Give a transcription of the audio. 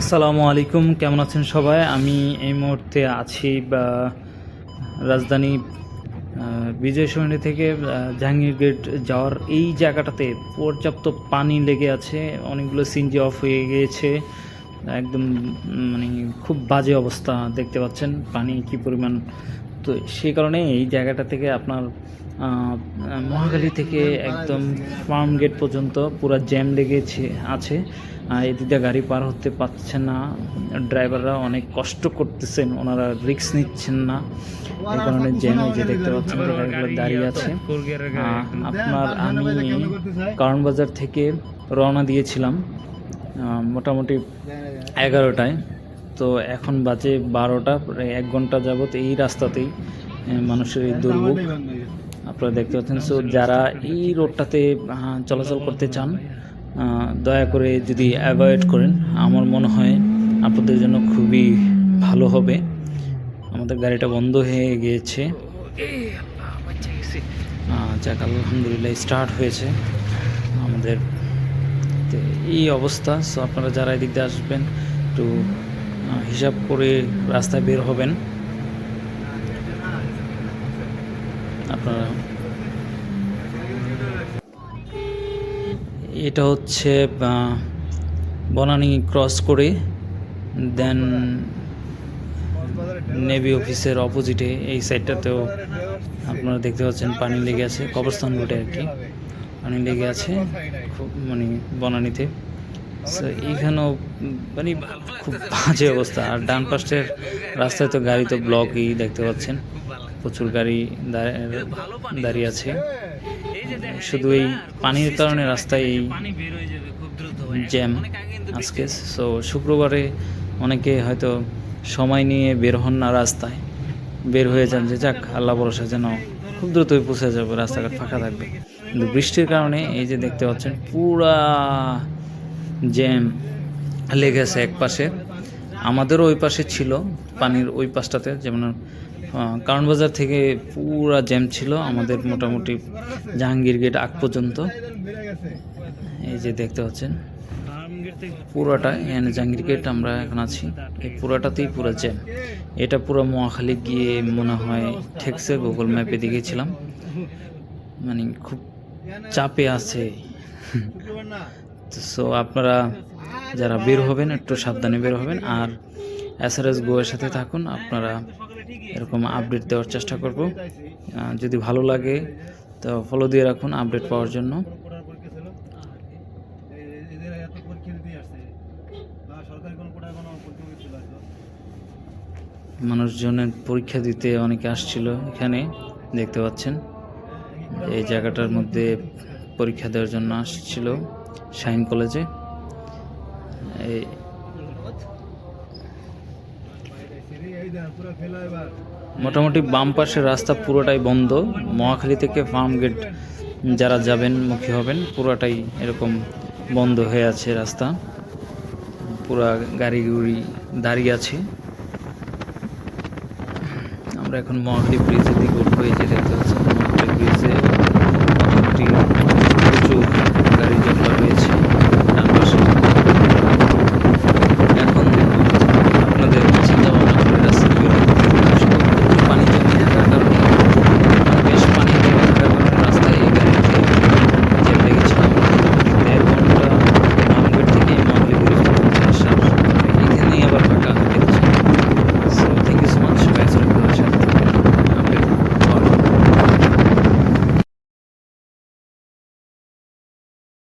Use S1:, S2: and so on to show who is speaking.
S1: আসসালামু আলাইকুম, কেমন আছেন সবাই? আমি এই মুহূর্তে আছি বা রাজধানী বিজয় সরণী থেকে জাহাঙ্গীর গেট যাওয়ার এই জায়গাটাতে পর্যাপ্ত পানি লেগে আছে। অনেকগুলো সিনজি অফ হয়ে গিয়েছে। একদম মানে খুব বাজে অবস্থা দেখতে পাচ্ছেন পানি কি পরিমাণ। তো সেই কারণে এই জায়গাটা থেকে আপনার মহাখালী থেকে একদম ফার্ম গেট পর্যন্ত পুরো জ্যাম লেগেছে আছে। এদিকে গাড়ি পার হতে পারছে না। ড্রাইভাররা অনেক কষ্ট করতেছেন, ওনারা রিস্ক নিচ্ছেন না। এই কারণে জ্যাম যে দেখতে পাচ্ছেন গাড়িগুলো দাঁড়িয়ে আছে। আপনার আমি কারণ বাজার থেকে রওনা দিয়েছিলাম মোটামুটি এগারোটায়। তো এখন বাজে বারোটা, প্রায় এক ঘণ্টা যাবত এই রাস্তাতেই মানুষের এই দুর্ভোগ। আপনারা দেখতে পাচ্ছেন সো যারা এই রোডটাতে চলাচল করতে চান দয়া করে যদি অ্যাভয়েড করেন, আমার মনে হয় আপনাদের জন্য খুবই ভালো হবে। আমাদের গাড়িটা বন্ধ হয়ে গিয়েছে। যাক, আলহামদুলিল্লাহ স্টার্ট হয়েছে আমাদের। এই অবস্থা সো আপনারা যারা এদিক দিয়ে আসবেন, একটু হিসাব করে রাস্তায় বের হবেন। আপনারা? এটা হচ্ছে বনানী ক্রস করে, দেন নেভি অফিসের অপোজিটে এই সাইডটাতেও আপনারা দেখতে পাচ্ছেন পানি লেগে আছে, কবরস্থান রোডে আর কি। পানি লেগে আছে, খুব মানে বনানীতে। এইখানেও মানে খুব বাজে অবস্থা, আর ডান পাশের রাস্তায় তো গাড়ি তো ব্লকই দেখতে পাচ্ছেন। প্রচুর গাড়ি দাঁড়- দাঁড়িয়ে আছে। শুধু এই পানির কারণে রাস্তায় এই জ্যাম আজকে। সো শুক্রবারে অনেকে হয়তো সময় নিয়ে বের হন না রাস্তায়। বের হয়ে যান যে যাক আল্লাহ ভরসা যেন খুব দ্রুতই পৌঁছে যাবে রাস্তাঘাট ফাঁকা থাকবে। কিন্তু বৃষ্টির কারণে এই যে দেখতে পাচ্ছেন পুরা জ্যাম লেগেছে এক পাশে আমাদেরও ওই পাশে ছিল পানির ওই পাশটাতে যেমন আহ, কারণ বাজার থেকে পুরা জ্যাম ছিল আমাদের মোটামুটি জাহাঙ্গীর গেট আগ পর্যন্ত। এই যে দেখতে পাচ্ছেন পুরোটা এখানে জাহাঙ্গীর গেট আমরা এখন আছি। এই পুরোটাতেই পুরো জ্যাম। এটা পুরো মহাখালী গিয়ে মনে হয় ঠেকছে গুগল ম্যাপে দেখেছিলাম। মানে খুব চাপে আছে। সো আপনারা যারা বের হবেন, একটু সাবধানে বের হবেন আর এস আর এস গোয়ের সাথে থাকুন, আপনারা এরকম আপডেট দেওয়ার চেষ্টা করব। যদি ভালো লাগে, তো ফলো দিয়ে রাখুন আপডেট পাওয়ার জন্য। মানুষজনের পরীক্ষা দিতে অনেকে আসছিল এখানে, দেখতে পাচ্ছেন। এই জায়গাটার মধ্যে পরীক্ষা দেওয়ার জন্য আসছিল শাইন কলেজে। মোটামুটি বাম পাশের রাস্তা পুরোটাই বন্ধ। মহাখালী থেকে ফার্ম গেট যারা যাবেন, মুখী হবেন, পুরোটাই এরকম বন্ধ হয়ে আছে রাস্তা। পুরা গাড়ি গুড়ি দাঁড়িয়ে আছে। আমরা এখন মহাখালী ব্রিজের দিকে উঠবো, এই যে দেখতে পাচ্ছেন মহাখালী ব্রিজে।